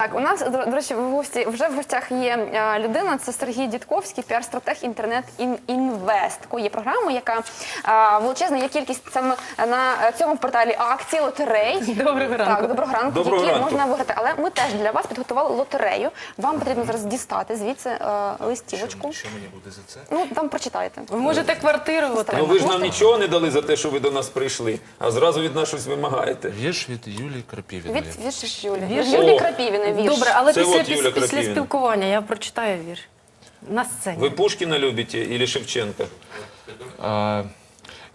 Так, у нас до, речі, в гості вже в гостях є е, людина. Це Сергій Дідковський, піар-стратег інтернет інвест. Такої є програма, яка е, величезна є кількість саме на цьому порталі акцій, лотерей. Доброго ранку. Так, доброго ранку, Доброго які ранку. можна виграти. Але ми теж для вас підготували лотерею. Вам потрібно зараз дістати звідси е, листівочку. Що мені буде за це? Ну там прочитайте. Ви можете квартиру Ну ви ж нам нічого не дали за те, що ви до нас прийшли, а зразу від нас щось вимагаєте. Вірш від Юлії Крапівіної. Від вірш Юлі. Вірш? Юлі О. Вірш. Добре, але Це після, от Юля після, після спілкування я прочитаю вірш. На сцені. Ви Пушкіна любите или Шевченка? А,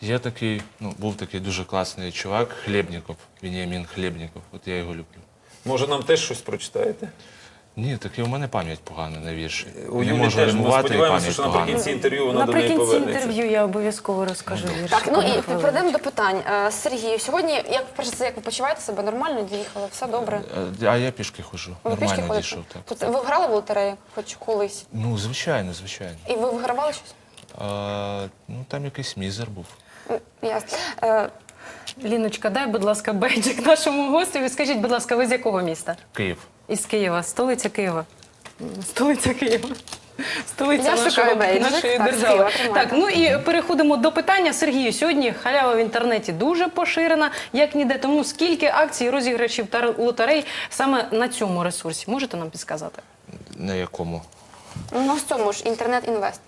я такий, ну, був такий дуже класний чувак, Хлєбніков, Веніамін Хлєбніков. От я його люблю. Може нам теж щось прочитаєте? Ні, таки у мене пам'ять погана на вірші. У не Юлі можу теж ми римувати і сподіваємося, пам'ять що погана. наприкінці інтерв'ю вона до неї Наприкінці повернеться. інтерв'ю я обов'язково розкажу вірш. Так, ну і перейдемо до питань. Е, Сергію, сьогодні, як як ви почуваєте себе? Нормально доїхали? Все добре? Е, А я пішки ходжу. Ви пішки Нормально ходите? дійшов. Так. Тут ви грали в лотерею хоч колись? Ну, звичайно, звичайно. І ви вигравали щось? А, ну, там якийсь мізер був. М, Ясно. Е, Ліночка, дай, будь ласка, бейджик нашому гостю. І скажіть, будь ласка, ви з якого міста? Київ. Із Києва, столиця Києва. Столиця Києва. Столиця Я нашого, шукаю бейджик. нашої Так, держави. Києва. Так, ну і переходимо до питання. Сергію, сьогодні халява в інтернеті дуже поширена, як ніде. Тому скільки акцій, розіграшів та лотерей саме на цьому ресурсі? Можете нам підсказати? На якому? ну, в цьому ж інтернет-інвест.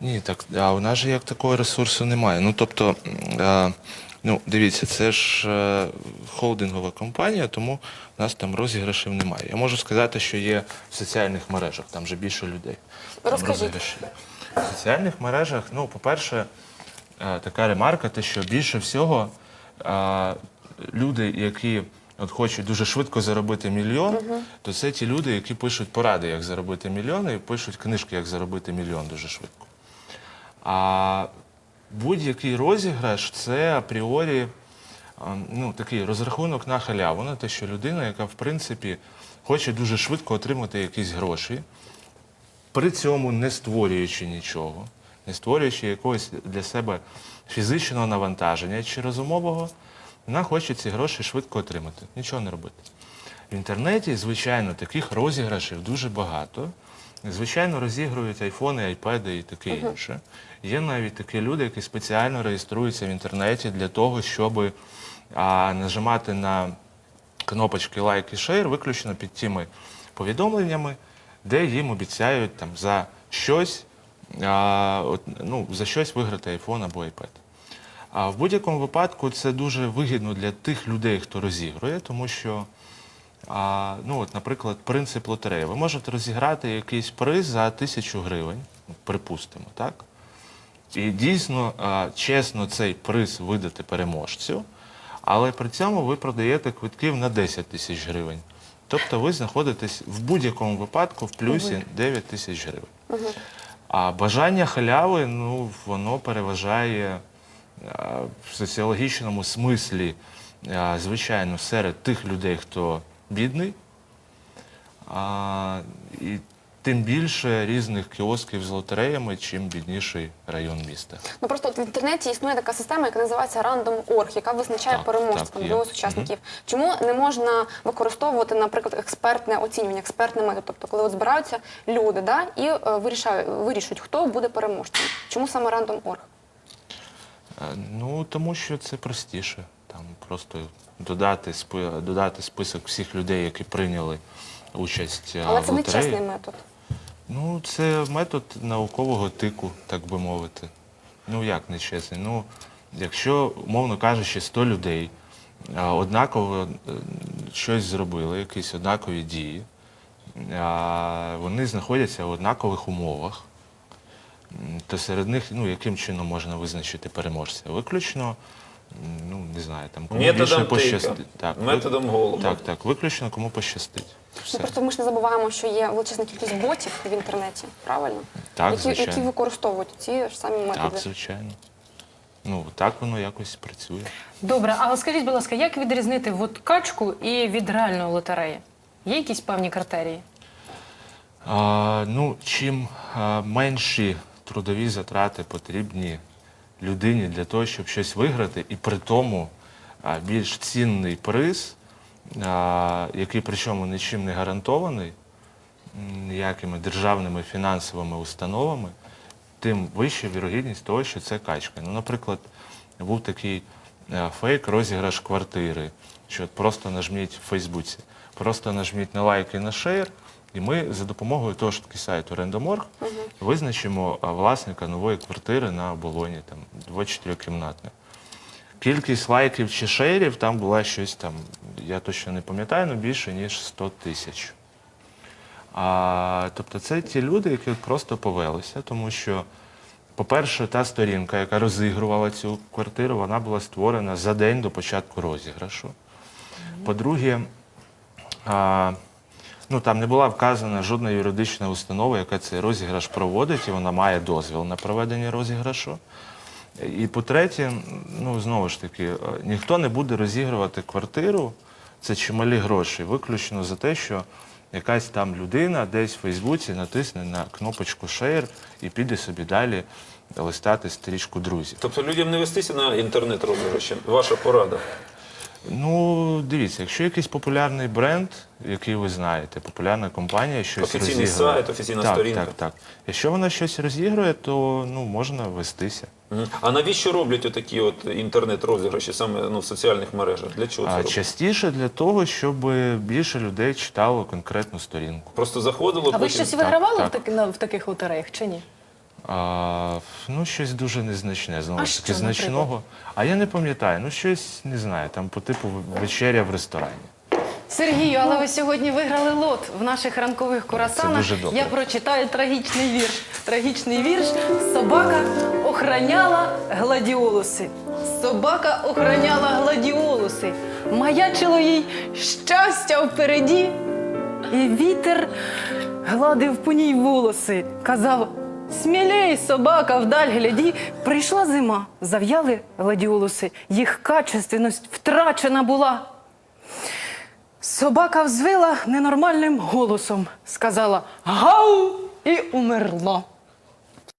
Ні, так а у нас же як такого ресурсу немає. Ну тобто, а, ну дивіться, це ж е, холдингова компанія, тому у нас там розіграшів немає. Я можу сказати, що є в соціальних мережах, там вже більше людей. Там Розкажіть. розіграші. В соціальних мережах, ну, по-перше, е, така ремарка, те, що більше всього е, люди, які от хочуть дуже швидко заробити мільйон, то це ті люди, які пишуть поради, як заробити мільйон, і пишуть книжки, як заробити мільйон дуже швидко. А будь-який розіграш це апріорі ну, такий розрахунок на халяву, на те, що людина, яка в принципі хоче дуже швидко отримати якісь гроші, при цьому не створюючи нічого, не створюючи якогось для себе фізичного навантаження чи розумового, вона хоче ці гроші швидко отримати, нічого не робити. В інтернеті, звичайно, таких розіграшів дуже багато. Звичайно, розігрують айфони, айпеди і таке інше. Є навіть такі люди, які спеціально реєструються в інтернеті для того, щоб а, нажимати на кнопочки лайк і шейр виключно під тими повідомленнями, де їм обіцяють там за щось, а, от, ну, за щось виграти iPhone або iPad. А в будь-якому випадку це дуже вигідно для тих людей, хто розігрує, тому що, а, ну, от, наприклад, принцип лотереї. Ви можете розіграти якийсь приз за тисячу гривень, припустимо, так? І дійсно а, чесно цей приз видати переможцю, але при цьому ви продаєте квитків на 10 тисяч гривень. Тобто ви знаходитесь в будь-якому випадку в плюсі 9 тисяч гривень. А бажання халяви, ну, воно переважає а, в соціологічному смислі, а, звичайно, серед тих людей, хто бідний. А, і тим більше різних кіосків з лотереями, чим бідніший район міста. Ну просто от в інтернеті існує така система, яка називається Random.org, яка визначає Так, переможців так, до учасників. Чому не можна використовувати, наприклад, експертне оцінювання, експертний метод? Тобто, коли от збираються люди, да, і е, вирішають, вирішують, хто буде переможцем. Чому саме Random.org? Е, Ну, тому що це простіше. Там просто додати, спи- додати список всіх людей, які прийняли участь е, Але в це не лотереї. чесний метод. Ну, це метод наукового тику, так би мовити. Ну, як нечесний? Ну, якщо, умовно кажучи, 100 людей однаково е, щось зробили, якісь однакові дії, вони знаходяться в однакових умовах, то серед них, ну, яким чином можна визначити переможця? Виключно, ну, не знаю, там, кому Методом більше пощастить. Так, методом голуба. Так, так, виключно кому пощастить. Все. Ну просто ми ж не забуваємо, що є величезна кількість ботів в інтернеті, правильно? Так, які, звичайно. які використовують ці ж самі методи. Так, звичайно. Ну, так воно якось працює. Добре, але скажіть, будь ласка, як відрізнити от качку і від реальної лотереї? Є якісь певні критерії? А, ну, чим а, менші трудові затрати потрібні людині для того, щоб щось виграти, і при тому більш цінний приз, який причому нічим не гарантований, ніякими державними фінансовими установами, тим вища вірогідність того, що це качка. Ну, наприклад, був такий фейк розіграш квартири, що просто нажміть в Фейсбуці, просто нажміть на лайк і на шейр, і ми за допомогою того ж таки сайту Рендоморг визначимо а, власника нової квартири на оболоні, там 24 кімнатне. Кількість лайків чи шейрів там була щось там, я точно не пам'ятаю, але більше ніж 100 тисяч. А, тобто це ті люди, які просто повелися, тому що, по-перше, та сторінка, яка розігрувала цю квартиру, вона була створена за день до початку розіграшу. По-друге, а, ну, там не була вказана жодна юридична установа, яка цей розіграш проводить, і вона має дозвіл на проведення розіграшу. І по-третє, ну знову ж таки, е, ніхто не буде розігрувати квартиру, це чималі гроші, виключно за те, що якась там людина десь в Фейсбуці натисне на кнопочку Share і піде собі далі листати стрічку друзів. Тобто людям не вестися на інтернет розіграші. Ваша порада. Ну, дивіться, якщо якийсь популярний бренд, який ви знаєте, популярна компанія щось Офіційний розігрує. сайт, офіційна так, сторінка. Так, так. Якщо вона щось розігрує, то ну, можна вестися. Мгм. А навіщо роблять отакі от інтернет-розіграші саме ну, в соціальних мережах? Для чого це А роблять? частіше для того, щоб більше людей читало конкретну сторінку. Просто заходило, А ви потім... щось так, вигравали так. В, таки- на- в таких лотереях чи ні? А, ну, щось дуже незначне, знову ж таки, що, значного. А я не пам'ятаю, ну щось не знаю, там по типу вечеря в ресторані. Сергію, але ви сьогодні виграли лот в наших ранкових курасанах. дуже добре. Я прочитаю трагічний вірш. Трагічний вірш. Собака охраняла гладіолуси. Собака охраняла гладіолуси. Маячило їй щастя впереді. І вітер гладив по ній волоси. Казав: Смілей, собака, вдаль гляді. Прийшла зима, зав'яли гладіолуси. Їх качественність втрачена була. Собака взвила ненормальним голосом, сказала гау і умерла.